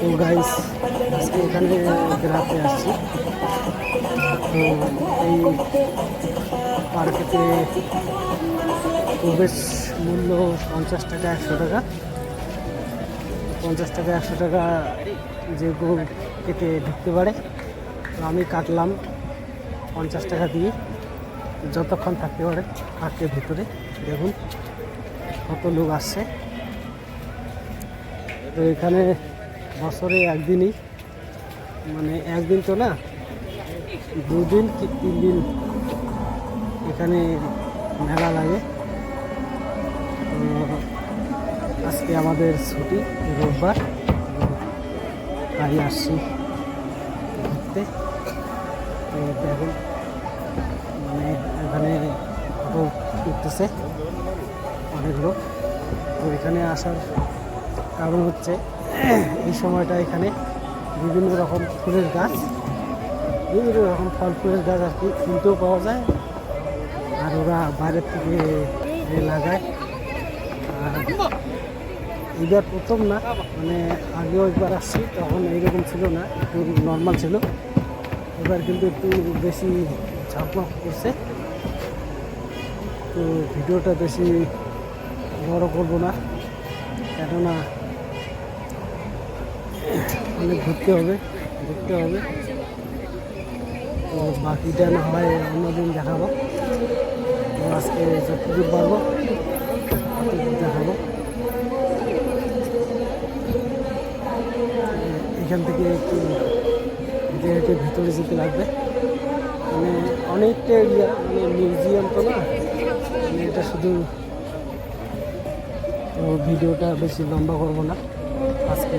তো গাইস আজকে এখানে বেড়াতে আসছি। তো এই পার্কেতে প্রবেশ মূল্য পঞ্চাশ টাকা, একশো টাকা। পঞ্চাশ টাকা, একশো টাকা যে গরু কেটে ঢুকতে পারে, তো আমি কাটলাম পঞ্চাশ টাকা দিয়ে। যতক্ষণ থাকতে পারে পার্কের ভিতরে, দেখুন কত লোক আসছে। তো এখানে বছরে একদিনই মানে একদিন তো না, দুদিন কি তিন দিন এখানে মেলা লাগে। তো আজকে আমাদের ছুটি, রোববার। তাই আসছি ঘুরতে। তো দেখুন মানে এখানে ফটো উঠতেছে অনেক লোক। তো এখানে আসার কারণ হচ্ছে, এই সময়টা এখানে বিভিন্ন রকম ফুলের গাছ, বিভিন্ন রকম ফল ফুলের গাছ আর কি কিনতেও পাওয়া যায়। আর ওরা বাইরের থেকে লাগায়। আর এবার প্রথম না মানে আগেও একবার আসছি, তখন এইরকম ছিল না, একটু নর্মাল ছিল। এবার কিন্তু একটু বেশি ঝকমক করছে। তো ভিডিওটা বেশি বড় করব না। কেননা অনেক ঘুরতে হবে ঘুরতে হবে। তো বাকিটা না হয় অন্যদিন দেখাবো। আজকে যতটুকু পারব দেখাবো। এখান থেকে একটু হেঁটে হেঁটে ভিতরে যেতে লাগবে মানে অনেকটা এরিয়া মানে মিউজিয়াম তো না মানে এটা শুধু তো ভিডিওটা বেশি লম্বা করব না। আজকে